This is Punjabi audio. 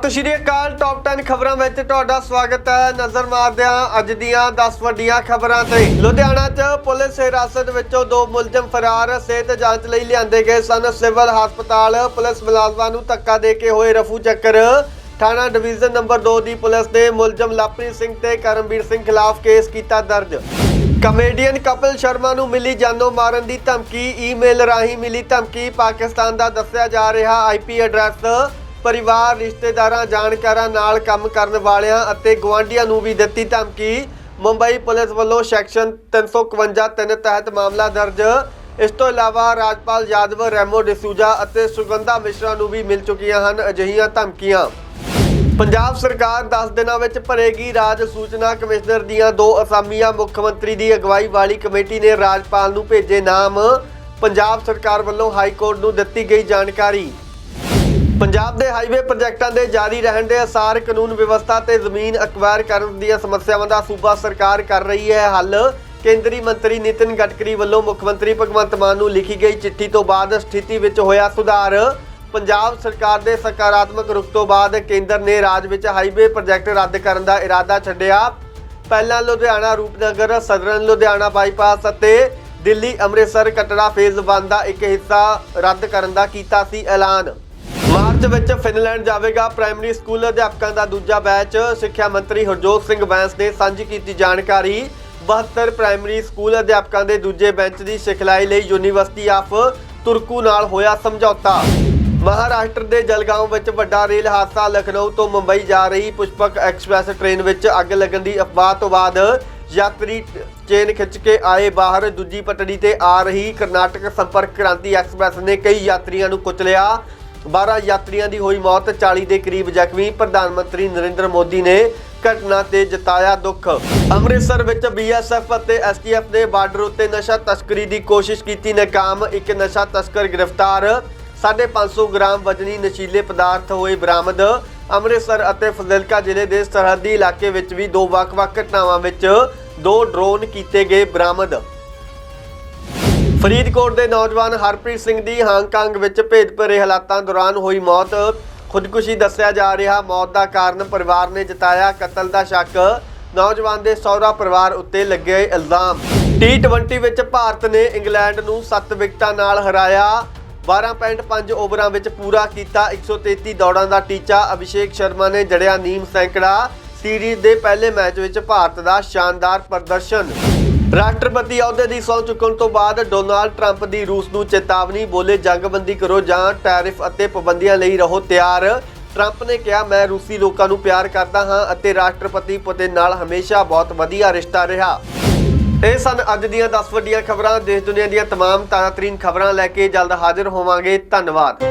ਸਤਿ ਸ਼੍ਰੀ ਅਕਾਲ ਟੌਪ 10 ਖਬਰਾਂ ਵਿੱਚ ਤੁਹਾਡਾ ਸਵਾਗਤ ਹੈ। ਨਜ਼ਰ ਮਾਰਦੇ ਹਾਂ ਅੱਜ ਦੀਆਂ 10 ਵੱਡੀਆਂ ਖਬਰਾਂ ਤੇ। ਲੁਧਿਆਣਾ 'ਚ ਪੁਲਿਸ ਹਿਰਾਸਤ ਵਿੱਚੋਂ ਦੋ ਮੁਲਜ਼ਮ ਫਰਾਰ, ਸਿਹਤ ਜਾਂਚ ਲਈ ਲਿਆਂਦੇ ਗਏ ਸਨ। ਸਿਵਲ ਹਸਪਤਾਲ ਪੁਲਿਸ ਮੁਲਾਜ਼ਮਾਂ ਨੂੰ ਧੱਕਾ ਦੇ ਕੇ ਹੋਏ ਰਫੂ ਚੱਕਰ। ਥਾਣਾ ਡਿਵੀਜ਼ਨ ਨੰਬਰ 2 ਦੀ ਪੁਲਿਸ ਨੇ ਮੁਲਜ਼ਮ ਲਾਪਰੀ ਸਿੰਘ ਤੇ ਕਰਮਵੀਰ ਸਿੰਘ ਖਿਲਾਫ ਕੇਸ ਕੀਤਾ ਦਰਜ। ਕਮੇਡੀਅਨ ਕਪਿਲ ਸ਼ਰਮਾ ਨੂੰ ਮਿਲੀ ਜਾਨੋਂ ਮਾਰਨ ਦੀ ਧਮਕੀ। ਈਮੇਲ ਰਾਹੀਂ ਮਿਲੀ ਧਮਕੀ। ਪਾਕਿਸਤਾਨ ਦਾ ਦੱਸਿਆ ਜਾ ਰਿਹਾ ਆਈਪੀ ਐਡਰੈਸ ਪਰਿਵਾਰ, ਰਿਸ਼ਤੇਦਾਰਾਂ, ਜਾਣਕਾਰਾਂ ਨਾਲ ਕੰਮ ਕਰਨ ਵਾਲਿਆਂ ਅਤੇ ਗਵਾਂਢੀਆਂ ਨੂੰ ਵੀ ਦਿੱਤੀ ਧਮਕੀ। ਮੁੰਬਈ ਪੁਲਿਸ ਵੱਲੋਂ ਸੈਕਸ਼ਨ 351 ਤਿੰਨ ਤਹਿਤ ਮਾਮਲਾ ਦਰਜ। ਇਸ ਤੋਂ ਇਲਾਵਾ ਰਾਜਪਾਲ ਯਾਦਵ, ਰੈਮੋ ਡਿਸੂਜਾ ਅਤੇ ਸੁਗੰਧਾ ਮਿਸ਼ਰਾ ਨੂੰ ਵੀ ਮਿਲ ਚੁੱਕੀਆਂ ਹਨ ਅਜਿਹੀਆਂ ਧਮਕੀਆਂ। ਪੰਜਾਬ ਸਰਕਾਰ 10 ਦਿਨਾਂ ਵਿੱਚ ਭਰੇਗੀ ਰਾਜ ਸੂਚਨਾ ਕਮਿਸ਼ਨਰ ਦੀਆਂ ਦੋ ਅਸਾਮੀਆਂ। ਮੁੱਖ ਮੰਤਰੀ ਦੀ ਅਗਵਾਈ ਵਾਲੀ ਕਮੇਟੀ ਨੇ ਰਾਜਪਾਲ ਨੂੰ ਭੇਜੇ ਨਾਮ। ਪੰਜਾਬ ਸਰਕਾਰ ਵੱਲੋਂ ਹਾਈ ਕੋਰਟ ਨੂੰ ਦਿੱਤੀ ਗਈ ਜਾਣਕਾਰੀ। ਪੰਜਾਬ ਦੇ ਹਾਈਵੇ ਪ੍ਰੋਜੈਕਟਾਂ ਦੇ ਜਾਰੀ ਰਹਿਣ ਦੇ ਅਸਾਰ ਕਾਨੂੰਨ ਵਿਵਸਥਾ ਤੇ ਜ਼ਮੀਨ ਅਕਵਾਇਰ ਕਰਨ ਦੀਆਂ ਸਮੱਸਿਆਵਾਂ ਦਾ ਸੂਬਾ ਸਰਕਾਰ ਕਰ ਰਹੀ ਹੈ ਹੱਲ। ਕੇਂਦਰੀ ਮੰਤਰੀ ਨਿਤਿਨ ਗਡਕਰੀ ਵੱਲੋਂ ਮੁੱਖ ਮੰਤਰੀ ਭਗਵੰਤ ਮਾਨ ਨੂੰ ਲਿਖੀ ਗਈ ਚਿੱਠੀ ਤੋਂ ਬਾਅਦ ਸਥਿਤੀ ਵਿੱਚ ਹੋਇਆ ਸੁਧਾਰ। ਪੰਜਾਬ ਸਰਕਾਰ ਦੇ ਸਕਾਰਾਤਮਕ ਰੁਖ ਤੋਂ ਬਾਅਦ ਕੇਂਦਰ ਨੇ ਰਾਜ ਵਿੱਚ ਹਾਈਵੇ ਪ੍ਰੋਜੈਕਟ ਰੱਦ ਕਰਨ ਦਾ ਇਰਾਦਾ ਛੱਡਿਆ। ਪਹਿਲਾਂ ਲੁਧਿਆਣਾ, ਰੂਪਨਗਰ, ਸਦਰਨ, ਲੁਧਿਆਣਾ ਬਾਈਪਾਸ ਅਤੇ ਦਿੱਲੀ ਅੰਮ੍ਰਿਤਸਰ ਕਟੜਾ ਫੇਜ਼ 1 ਦਾ ਇੱਕ ਹਿੱਸਾ ਰੱਦ ਕਰਨ ਦਾ ਕੀਤਾ ਸੀ ਐਲਾਨ। ਮਾਰਚ ਵਿੱਚ ਫਿਨਲੈਂਡ ਜਾਵੇਗਾ। ਪ੍ਰਾਇਮਰੀ ਸਕੂਲ ਅਧਿਆਪਕਾਂ ਦਾ ਦੂਜਾ ਬੈਚ। ਸਿੱਖਿਆ ਮੰਤਰੀ ਹਰਜੋਤ ਸਿੰਘ ਬੈਂਸ ਨੇ ਸਾਂਝੀ ਕੀਤੀ ਜਾਣਕਾਰੀ। 72 ਪ੍ਰਾਇਮਰੀ ਸਕੂਲ ਅਧਿਆਪਕਾਂ ਦੇ ਦੂਜੇ ਬੈਂਚ ਦੀ ਸਿਖਲਾਈ ਲਈ ਯੂਨੀਵਰਸਿਟੀ ਆਫ ਤੁਰਕੂ ਨਾਲ ਹੋਇਆ ਸਮਝੌਤਾ। ਮਹਾਰਾਸ਼ਟਰ ਦੇ ਜਲਗਾਓਂ ਵਿੱਚ ਵੱਡਾ ਰੇਲ ਹਾਦਸਾ ਲਖਨਊ ਤੋਂ ਮੁੰਬਈ ਜਾ ਰਹੀ ਪੁਸ਼ਪਕ ਐਕਸਪ੍ਰੈਸ ਟ੍ਰੇਨ ਵਿੱਚ ਅੱਗ ਲੱਗਣ ਦੀ ਅਫਵਾਹ ਤੋਂ ਬਾਅਦ ਯਾਤਰੀ ਚੇਨ ਖਿੱਚ ਕੇ ਆਏ ਬਾਹਰ। ਦੂਜੀ ਪਟੜੀ ਤੇ ਆ ਰਹੀ ਕਰਨਾਟਕ ਸੰਪਰਕ ਕ੍ਰਾਂਤੀ ਐਕਸਪ੍ਰੈਸ ਨੇ ਕਈ ਯਾਤਰੀਆਂ ਨੂੰ ਕੁਚਲਿਆ। 12 ਯਾਤਰੀਆਂ ਦੀ ਹੋਈ ਮੌਤ 40 ਦੇ ਕਰੀਬ ਜ਼ਖਮੀ ਪ੍ਰਧਾਨ ਮੰਤਰੀ ਨਰਿੰਦਰ ਮੋਦੀ ਨੇ ਘਟਨਾ ਤੇ ਜਤਾਇਆ ਦੁੱਖ। ਅੰਮ੍ਰਿਤਸਰ ਵਿੱਚ ਬੀਐਸਐਫ ਅਤੇ ਐਸਟੀਐਫ ਨੇ ਬਾਰਡਰ ਉੱਤੇ ਨਸ਼ਾ ਤਸਕਰੀ ਦੀ ਕੋਸ਼ਿਸ਼ ਕੀਤੀ ਨਾਕਾਮ। ਇੱਕ ਨਸ਼ਾ ਤਸਕਰ ਗ੍ਰਿਫਤਾਰ 550 ਗ੍ਰਾਮ ਵਜਨੀ ਨਸ਼ੀਲੇ ਪਦਾਰਥ ਹੋਏ ਬਰਾਮਦ। ਅੰਮ੍ਰਿਤਸਰ ਅਤੇ ਫਜ਼ਿਲਕਾ ਜ਼ਿਲ੍ਹੇ ਦੇ ਸਰਹੱਦੀ ਇਲਾਕੇ ਵਿੱਚ ਵੀ ਦੋ ਵੱਖ-ਵੱਖ ਘਟਨਾਵਾਂ ਵਿੱਚ ਦੋ ਡਰੋਨ ਕੀਤੇ ਗਏ ਬਰਾਮਦ। ਫਰੀਦਕੋਟ ਦੇ ਨੌਜਵਾਨ ਹਰਪ੍ਰੀਤ ਸਿੰਘ ਦੀ ਹਾਂਗਕਾਂਗ ਵਿੱਚ ਭੇਦ ਭਰੇ ਹਾਲਾਤਾਂ ਦੌਰਾਨ ਹੋਈ ਮੌਤ। ਖੁਦਕੁਸ਼ੀ ਦੱਸਿਆ ਜਾ ਰਿਹਾ, ਮੌਤ ਦਾ ਕਾਰਨ ਪਰਿਵਾਰ ਨੇ ਜਤਾਇਆ। ਕਤਲ ਦਾ ਸ਼ੱਕ, ਨੌਜਵਾਨ ਦੇ ਸਹੁਰਾ ਪਰਿਵਾਰ ਉੱਤੇ ਲੱਗੇ ਇਲਜ਼ਾਮ। T20 ਵਿੱਚ ਭਾਰਤ ਨੇ ਇੰਗਲੈਂਡ ਨੂੰ 7 ਵਿਕਟਾਂ ਨਾਲ ਹਰਾਇਆ। 12.5 ਓਵਰਾਂ ਵਿੱਚ ਪੂਰਾ ਕੀਤਾ। 133 ਦੌੜਾਂ ਦਾ ਟੀਚਾ। ਅਭਿਸ਼ੇਕ ਸ਼ਰਮਾ ਨੇ ਜੜਿਆ ਨੀਮ ਸੈਂਕੜਾ। ਸੀਰੀਜ਼ ਦੇ ਪਹਿਲੇ ਮੈਚ ਵਿੱਚ ਭਾਰਤ ਦਾ ਸ਼ਾਨਦਾਰ ਪ੍ਰਦਰਸ਼ਨ। ਰਾਸ਼ਟਰਪਤੀ ਅਹੁਦੇ ਦੀ ਸਹੁੰ ਚੁੱਕਣ ਤੋਂ ਬਾਅਦ ਡੋਨਾਲਡ ਟਰੰਪ ਦੀ ਰੂਸ ਨੂੰ ਚੇਤਾਵਨੀ ਬੋਲੇ ਜੰਗਬੰਦੀ ਕਰੋ ਜਾਂ ਟੈਰਿਫ ਅਤੇ ਪਾਬੰਦੀਆਂ ਲਈ ਰਹੋ ਤਿਆਰ। ਟਰੰਪ ਨੇ ਕਿਹਾ, ਮੈਂ ਰੂਸੀ ਲੋਕਾਂ ਨੂੰ ਪਿਆਰ ਕਰਦਾ ਹਾਂ ਅਤੇ ਰਾਸ਼ਟਰਪਤੀ ਪੁਤਿਨ ਨਾਲ ਹਮੇਸ਼ਾ ਬਹੁਤ ਵਧੀਆ ਰਿਸ਼ਤਾ ਰਿਹਾ। ਇਹ ਸਨ ਅੱਜ ਦੀਆਂ 10 ਵੱਡੀਆਂ ਖਬਰਾਂ। ਦੇਸ਼ ਦੁਨੀਆ ਦੀਆਂ ਤਮਾਮ ਤਾਜ਼ਾਤਰੀਨ ਖਬਰਾਂ ਲੈ ਕੇ ਜਲਦ ਹਾਜ਼ਰ ਹੋਵਾਂਗੇ। ਧੰਨਵਾਦ।